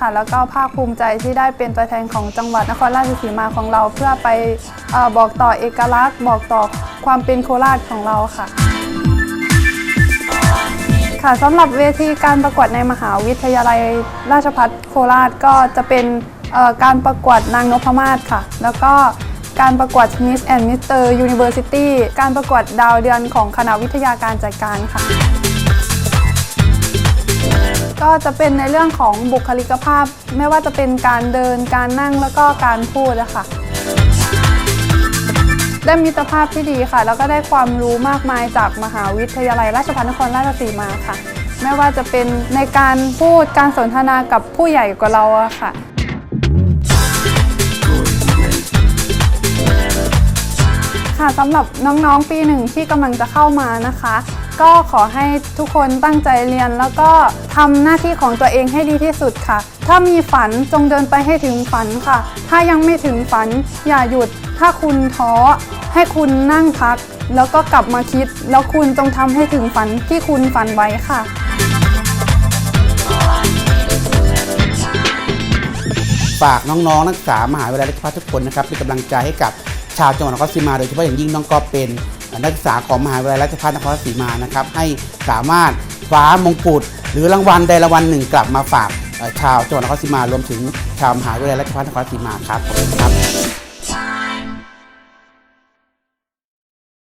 ค่ะ แล้วก็ภาคภูมิใจที่ได้เป็นตัวแทนของจังหวัดนครราชสีมาของเรา เพื่อไปอบอกต่อเอกลักษณ์ บอกต่อความเป็นโคราชของเราค่ะค่ะสำหรับเวทีการประกวดในมหาวิทยาลัยราชภัฏโคราชก็จะเป็นการประกวดนางนพมาศค่ะ แล้วก็การประกวด Miss and Mr. University การประกวดดาวเดือนของคณะวิทยาการจัดการค่ะ ก็จะเป็นในเรื่องของบุคลิกภาพ ไม่ว่าจะเป็นการเดินการนั่งแล้วก็การพูดนะคะได้มิตรภาพที่ดีค่ะ แล้วก็ได้ความรู้มากมายจากมหาวิทยาลัยราชภัฏนครราชสีมาค่ะ ไม่ว่าจะเป็นในการพูดการสนทนากับผู้ใหญ่กว่าเราอะค่ะ ค่ะสำหรับน้องๆปีหนึ่งที่กำลังจะเข้ามานะคะ ก็ขอให้ทุกคนตั้งใจเรียน แล้วก็ทำหน้าที่ของตัวเองให้ดีที่สุดค่ะ ถ้ามีฝันจงเดินไปให้ถึงฝันค่ะ ถ้ายังไม่ถึงฝันอย่าหยุด ถ้าคุณท้อให้คุณนั่งพัก แล้วก็กลับมาคิด แล้วคุณจงทำให้ถึงฝันที่คุณฝันไว้ค่ะฝากน้องๆนักศึกษามหาวิทยาลัยราชภัฏทุกคนนะครับเป็นกำลังใจให้กับ ชาวจังหวัดนครศรีมาโดยเฉพาะอย่างยิ่งน้องกอเป็นนักศึกษาของมหาวิทยาลัยราชภัฏนครศรีมานะครับให้สามารถคว้ามงกุฎหรือรางวัลใดรางวัลหนึ่งกลับมาฝากชาวจังหวัดนครศรีมารวมถึงชาวมหาวิทยาลัยราชภัฏนครศรีมาครับขอบคุณครับ